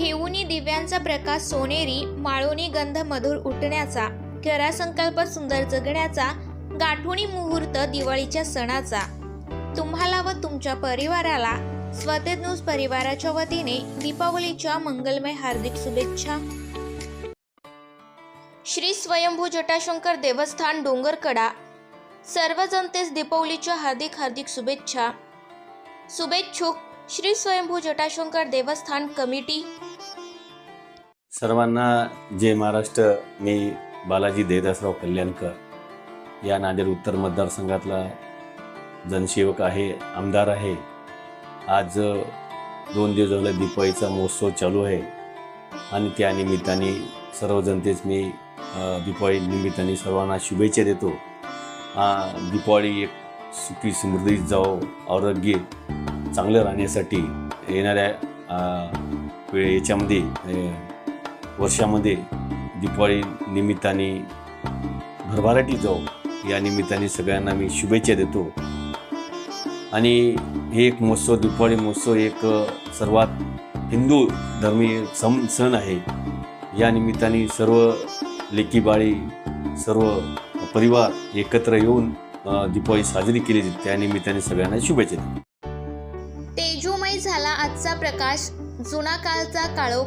घेऊनी दिव्यांचा प्रकाश सोनेरी माळोनी गंध मधुर उठण्याचा करा संकल्प सुंदर जगण्याचा गाठुणी मुहूर्त दिवाळीच्या सणाचा. तुम्हाला व तुमच्या परिवाराला स्वतेज न्यूज परिवाराच्या वतीने दीपावलीच्या मंगलमय हार्दिक शुभेच्छा. श्री स्वयंभू जटाशंकर देवस्थान डोंगरकडा. सर्व जनतेस दीपावलीच्या हार्दिक हार्दिक शुभेच्छा. शुभेच्छुक श्री स्वयंभू जटाशंकर देवस्थान कमिटी. सर्वांना जय महाराष्ट्र. मी बालाजी देदासराव कल्याणकर. या नांदेड उत्तर मतदारसंघातला जनसेवक आहे आमदार आहे. आज दोन दिवस झालं दीपावलीचा महोत्सव चालू आहे. आणि त्या निमित्ताने सर्व जनतेच मी दिपाळी निमित्ताने सर्वांना शुभेच्छा देतो. हा दिपाळी एक सुखी समृद्धी जाओ आरोग्य चांगलं राहण्यासाठी येणाऱ्या अ, याच्यामध्ये वर्षामध्ये दिपाळी निमित्ताने भरभराटी जाऊ. या निमित्ताने सगळ्यांना मी शुभेच्छा देतो. आणि हे एक महोत्सव दिपाळी महोत्सव एक सर्वात हिंदू धर्मीय सम सण आहे. या निमित्ताने सर्व लेकीबाळी सर्व परिवार एकत्र येऊन अ, साजरी केली त्या निमित्ताने सगळ्यांना शुभेच्छा देतो. आजचा प्रकाश जुना काळचा काळोख.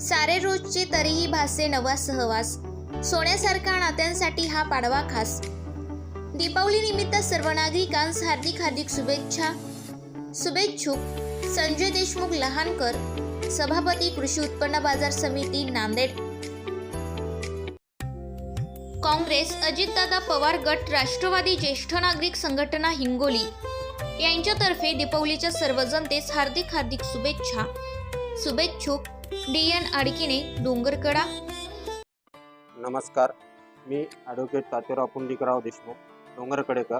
सारे रोजचे तरीही भासे नवा सहवास. सोन्यासारखा नात्यांसाठी हा पाडवा खास. दीपावली निमित्त सर्व नागरिकांस हार्दिक हार्दिक शुभेच्छा. शुभेच्छुक. संजय देशमुख लहानकर. सभापती कृषी उत्पन्न बाजार समिती नांदेड. काँग्रेस अजितदादा पवार गट राष्ट्रवादी ज्येष्ठ नागरिक संघटना हिंगोली. यांच्यातर्फे दीपावलीच्या सर्व जनतेस हार्दिक हार्दिक शुभेच्छा. शुभेच्छुक डी एन आडकिने डोंगरकडा. नमस्कार. मी ॲडव्होकेट तात्याराव पुंडिकराव देशमुख डोंगरकडेकर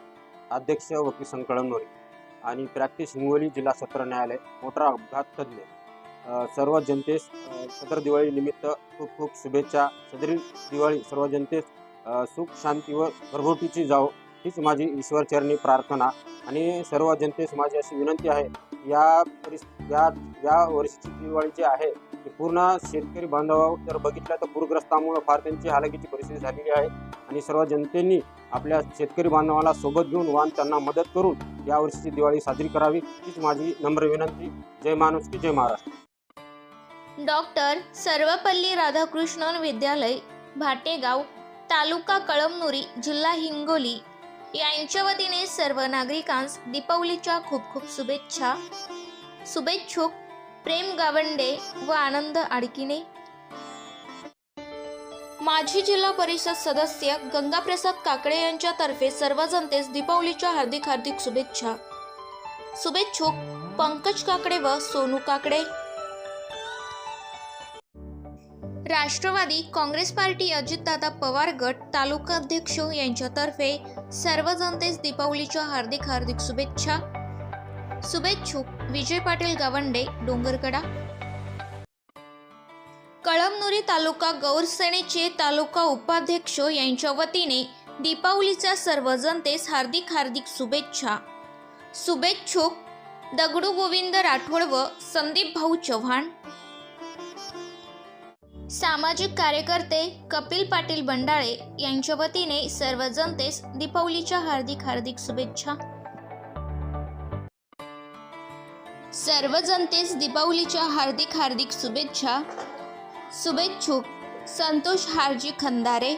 अध्यक्ष वकील संकळमनोरी आणि प्रॅक्टिस हिंगोली जिल्हा सत्र न्यायालय मोटार अपघात तज्ज्ञ सर्व जनतेस सदर दिवाळी निमित्त खूप खूप शुभेच्छा. सदरी दिवाळी सर्व जनतेस सुख शांती व भरभोटीची जाओ हीच माझी ईश्वरचरणी प्रार्थना. आणि सर्व जनतेस माझी अशी विनंती आहे या परिस या या वर्षीची दिवाळी जी आहे ती पूर्ण शेतकरी बांधवावर जर बघितलं तर पूरग्रस्तामुळे फार त्यांची हालाकीची परिस्थिती झालेली आहे. आणि सर्व जनतेनी आपल्या शेतकरी बांधवाला सोबत घेऊन वाहन त्यांना मदत करून या वर्षीची दिवाळी साजरी करावी हीच माझी नम्र विनंती. जय माणूस की जय महाराष्ट्र. डॉक्टर सर्वपल्ली राधाकृष्णन विद्यालय भाटेगाव तालुका कळमनुरी जिल्हा हिंगोली यांच्या वतीने सर्व नागरिकांस दीपावलीच्या खूप खूप शुभेच्छा. शुभेच्छुक प्रेम गावंडे व आनंद आडकिने माजी जिल्हा परिषद सदस्य गंगाप्रसाद काकडे यांच्यातर्फे सर्व जनतेस दीपावलीच्या हार्दिक हार्दिक शुभेच्छा. शुभेच्छुक पंकज काकडे व सोनू काकडे. राष्ट्रवादी काँग्रेस पार्टी अजितदादा पवार गट तालुकाध्यक्ष यांच्यातर्फे सर्व जनतेस दीपावलीच्या हार्दिक हार्दिक शुभेच्छा. शुभेच्छुक विजय पाटील गावंडे डोंगरकडा. कळमनुरी तालुका गौरसेनेचे तालुका उपाध्यक्ष यांच्या वतीने दीपावलीच्या सर्व जनतेस हार्दिक हार्दिक शुभेच्छा. शुभेच्छुक दगडू गोविंद राठोड व संदीप भाऊ चव्हाण. सामाजिक कार्यकर्ते कपिल पाटील बंडाळे यांच्या वतीने सर्व जनतेस दीपावलीच्या हार्दिक हार्दिक शुभेच्छा. सर्व जनतेस दीपावलीच्या हार्दिक हार्दिक शुभेच्छा. शुभेच्छुक संतोष हारजी खंदारे.